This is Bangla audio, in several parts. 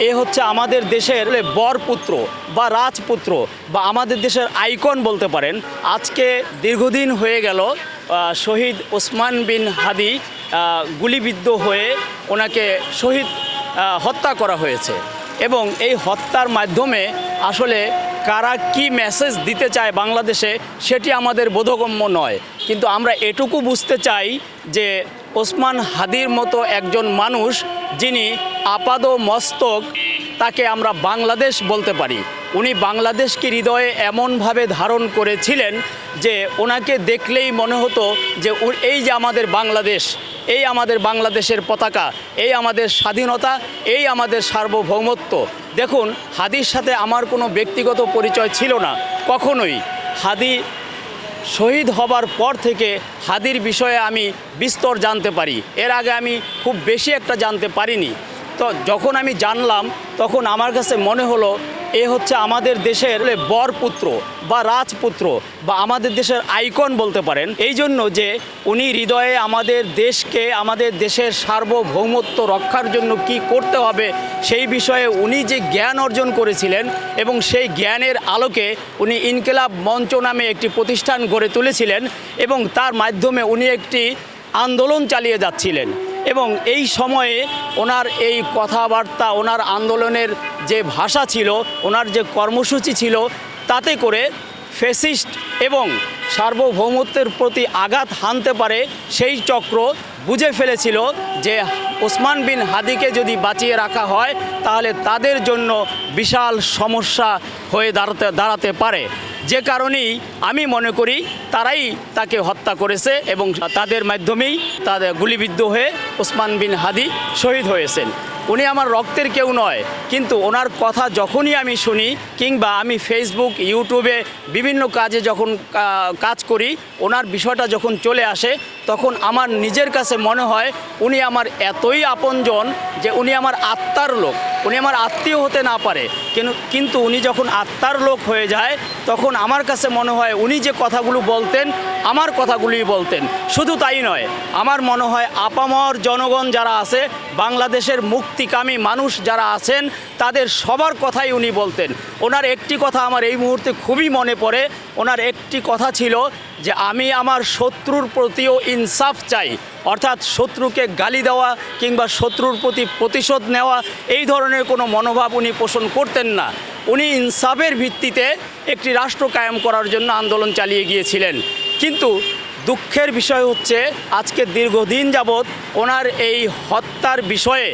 এ হচ্ছে আমাদের দেশের বরপুত্র বা রাজপুত্র বা আমাদের দেশের আইকন বলতে পারেন। আজকে দীর্ঘদিন হয়ে গেল শহীদ ওসমান বিন হাদি গুলিবিদ্ধ হয়ে ওনাকে শহীদ হত্যা করা হয়েছে এবং এই হত্যার মাধ্যমে আসলে কারা কি মেসেজ দিতে চায় বাংলাদেশে সেটি আমাদের বোধগম্য নয়। কিন্তু আমরা এটুকু বুঝতে চাই যে ওসমান হাদির মতো একজন মানুষ যিনি আপাদ মস্তক, তাকে আমরা বাংলাদেশ বলতে পারি। উনি বাংলাদেশকে হৃদয়ে এমনভাবে ধারণ করেছিলেন যে ওনাকে দেখলেই মনে হতো যে এই যে আমাদের বাংলাদেশ, এই আমাদের বাংলাদেশের পতাকা, এই আমাদের স্বাধীনতা, এই আমাদের সার্বভৌমত্ব। দেখুন, হাদির সাথে আমার কোনো ব্যক্তিগত পরিচয় ছিল না, কখনোই। হাদি শহীদ হবার পর থেকে হাদির বিষয়ে আমি বিস্তর জানতে পারি। এর আগে আমি খুব বেশি একটা জানতে পারিনি। তো যখন আমি জানলাম, তখন আমার কাছে মনে হলো এ হচ্ছে আমাদের দেশের বরপুত্র বা রাজপুত্র বা আমাদের দেশের আইকন বলতে পারেন। এই জন্য যে উনি হৃদয়ে আমাদের দেশকে, আমাদের দেশের সার্বভৌমত্ব রক্ষার জন্য কি করতে হবে সেই বিষয়ে উনি যে জ্ঞান অর্জন করেছিলেন এবং সেই জ্ঞানের আলোকে উনি ইনকেলাব মঞ্চ নামে একটি প্রতিষ্ঠান গড়ে তুলেছিলেন এবং তার মাধ্যমে উনি একটি আন্দোলন চালিয়ে যাচ্ছিলেন। এবং এই সময়ে ওনার এই কথাবার্তা, ওনার আন্দোলনের যে ভাষা ছিল, ওনার যে কর্মসূচি ছিল, তাতে করে ফেসিস্ট এবং সার্বভৌমত্বের প্রতি আঘাত হানতে পারে সেই চক্র বুঝে ফেলেছিল যে ওসমান বিন হাদিকে যদি বাঁচিয়ে রাখা হয়, তাহলে তাদের জন্য বিশাল সমস্যা হয়ে দাঁড়াতে দাঁড়াতে পারে। যে কারণেই আমি মনে করি তারাই তাকে হত্যা করেছে এবং তাদের মাধ্যমেই তাদের গুলিবিদ্ধ হয়ে ওসমান বিন হাদি শহীদ হয়েছেন। উনি আমার রক্তের কেউ নয়, কিন্তু ওনার কথা যখনই আমি শুনি কিংবা আমি ফেসবুক ইউটিউবে বিভিন্ন কাজে যখন কাজ করি, ওনার বিষয়টা যখন চলে আসে, তখন আমার নিজের কাছে মনে হয় উনি আমার এতই আপনজন যে উনি আমার আত্মার লোক। উনি আমার আত্মীয় হতে না পারে। কিন্তু উনি যখন আত্মার লোক হয়ে যায়, তখন আমার কাছে মনে হয় উনি যে কথাগুলো বলতেন, আমার কথাগুলোই বলতেন। শুধু তাই নয়, আমার মনে হয় আপামর জনগণ যারা আছে, বাংলাদেশের মুক্তিকামী মানুষ যারা আছেন, তাদের সবার কথাই উনি বলতেন। ওনার একটি কথা আমার এই মুহূর্তে খুবই মনে পড়ে। ওনার একটি কথা ছিল যে আমি আমার শত্রুর প্রতিও ইনসাফ চাই, অর্থাৎ শত্রুকে গালি দেওয়া কিংবা শত্রুর প্রতি প্রতিশোধ নেওয়া, এই ধরনের কোনো মনোভাব উনি পোষণ করতেন না। উনি ইনসাফের ভিত্তিতে একটি রাষ্ট্র কায়েম করার জন্য আন্দোলন চালিয়ে গিয়েছিলেন। কিন্তু দুঃখের বিষয় হচ্ছে, আজকে দীর্ঘদিন যাবৎ ওনার এই হত্যার বিষয়ে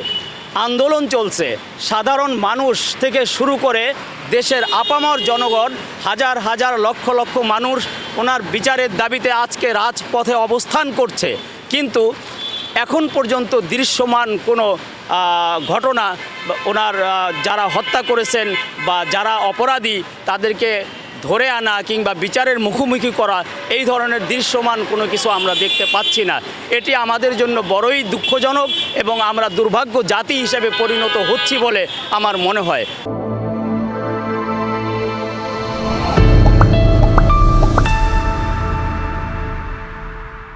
আন্দোলন চলছে। সাধারণ মানুষ থেকে শুরু করে দেশের আপামর জনগণ হাজার হাজার লক্ষ লক্ষ মানুষ ওনার বিচারের দাবিতে আজকে রাজপথে অবস্থান করছে। কিন্তু এখন পর্যন্ত দৃশ্যমান কোনো ঘটনা, ওনার যারা হত্যা করেছেন বা যারা অপরাধী, তাদেরকে ধরে আনা কিংবা বিচারের মুখোমুখি করা, এই ধরনের দৃশ্যমান কোনো কিছু আমরা দেখতে পাচ্ছি না। এটি আমাদের জন্য বড়ই দুঃখজনক এবং আমরা দুর্ভাগ্য জাতি হিসেবে পরিণত হচ্ছি বলে আমার মনে হয়।